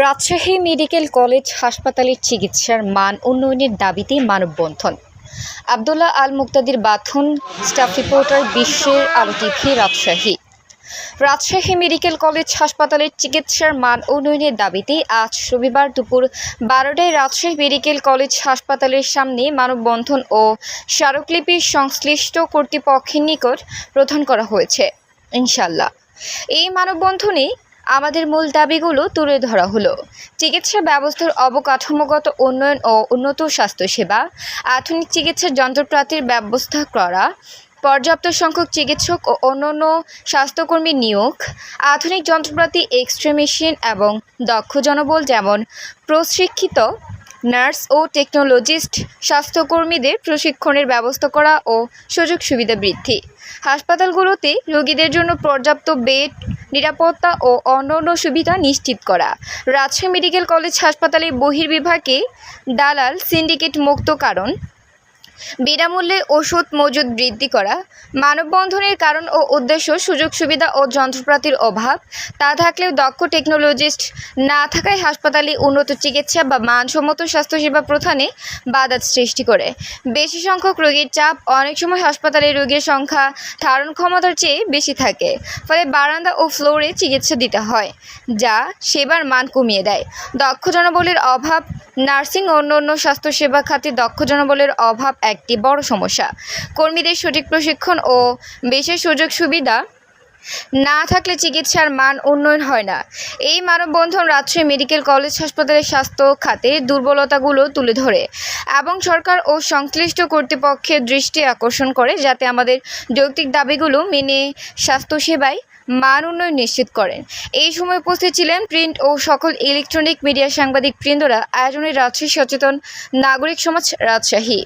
Rajshahi medical college হাসপাতালের চিকিৎসার মান উন্নয়নের দাবিতে মানববন্ধন। আবদুল্লাহ আল মুক্তাদির বাথুন স্টাফ রিপোর্টার, বিশ্বের আলো TV, Rajshahi. Rajshahi medical college হাসপাতালের চিকিৎসার মান উন্নয়নের দাবিতে আজ রবিবার দুপুর বারোটায় রাজশাহী মেডিকেল কলেজ হাসপাতালের সামনে মানববন্ধন ও স্মারকলিপি সংশ্লিষ্ট কর্তৃপক্ষের নিকট প্রদান করা হয়েছে। ইনশাল্লাহ এই মানববন্ধনে আমাদের মূল দাবিগুলো তুলে ধরা হলো। চিকিৎসা ব্যবস্থার অবকাঠামোগত উন্নয়ন ও উন্নত স্বাস্থ্যসেবা, আধুনিক চিকিৎসার যন্ত্রপাতির ব্যবস্থা করা, পর্যাপ্ত সংখ্যক চিকিৎসক ও অন্যান্য স্বাস্থ্যকর্মী নিয়োগ, আধুনিক যন্ত্রপাতি এক্স রে মেশিন এবং দক্ষ জনবল যেমন প্রশিক্ষিত নার্স ও টেকনোলজিস্ট, স্বাস্থ্যকর্মীদের প্রশিক্ষণের ব্যবস্থা করা ও সুযোগ সুবিধা বৃদ্ধি। হাসপাতালগুলোতে রোগীদের জন্য পর্যাপ্ত বেড, নিরাপত্তা ও অন্যান্য সুবিধা নিশ্চিত করা। রাজশাহী মেডিকেল কলেজ হাসপাতালে বহির্বিভাগে দালাল সিন্ডিকেট মুক্ত কারণ বিনামূল্যে ওষুধ মজুদ বৃদ্ধি করা, মানববন্ধনের কারণ ও উদ্দেশ্য, সুযোগ সুবিধা ও যন্ত্রপাতির অভাব, তা থাকলেও দক্ষ টেকনোলজিস্ট না থাকায় হাসপাতালে উন্নত চিকিৎসা বা মানসম্মত স্বাস্থ্যসেবা প্রদানে বাধা সৃষ্টি করে। বেশি সংখ্যক রোগীর চাপ অনেক সময় হাসপাতালে রোগীর সংখ্যা ধারণ ক্ষমতার চেয়ে বেশি থাকে, ফলে বারান্দা ও ফ্লোরে চিকিৎসা দিতে হয়, যা সেবার মান কমিয়ে দেয়। দক্ষ জনবলের অভাব নার্সিং ও অন্যান্য স্বাস্থ্যসেবা খাতে দক্ষ জনবলের অভাব একটি বড় সমস্যা। কর্মীদের সঠিক প্রশিক্ষণ ও বিশেষ সুযোগ সুবিধা না থাকলে চিকিৎসার মান উন্নয়ন হয় না। এই মানববন্ধন রাজশাহী মেডিকেল কলেজ, হাসপাতালের স্বাস্থ্য খাতে দুর্বলতাগুলো তুলে ধরে এবং সরকার ও সংশ্লিষ্ট কর্তৃপক্ষের দৃষ্টি আকর্ষণ করে, যাতে আমাদের যৌক্তিক দাবিগুলো মেনে স্বাস্থ্যসেবায় মান উন্নয়ন নিশ্চিত করেন। এই সময় উপস্থিত ছিলেন প্রিন্ট ও সকল ইলেকট্রনিক মিডিয়া সাংবাদিক বৃন্দরা। আয়োজনের রাজশাহী সচেতন নাগরিক সমাজ রাজশাহী।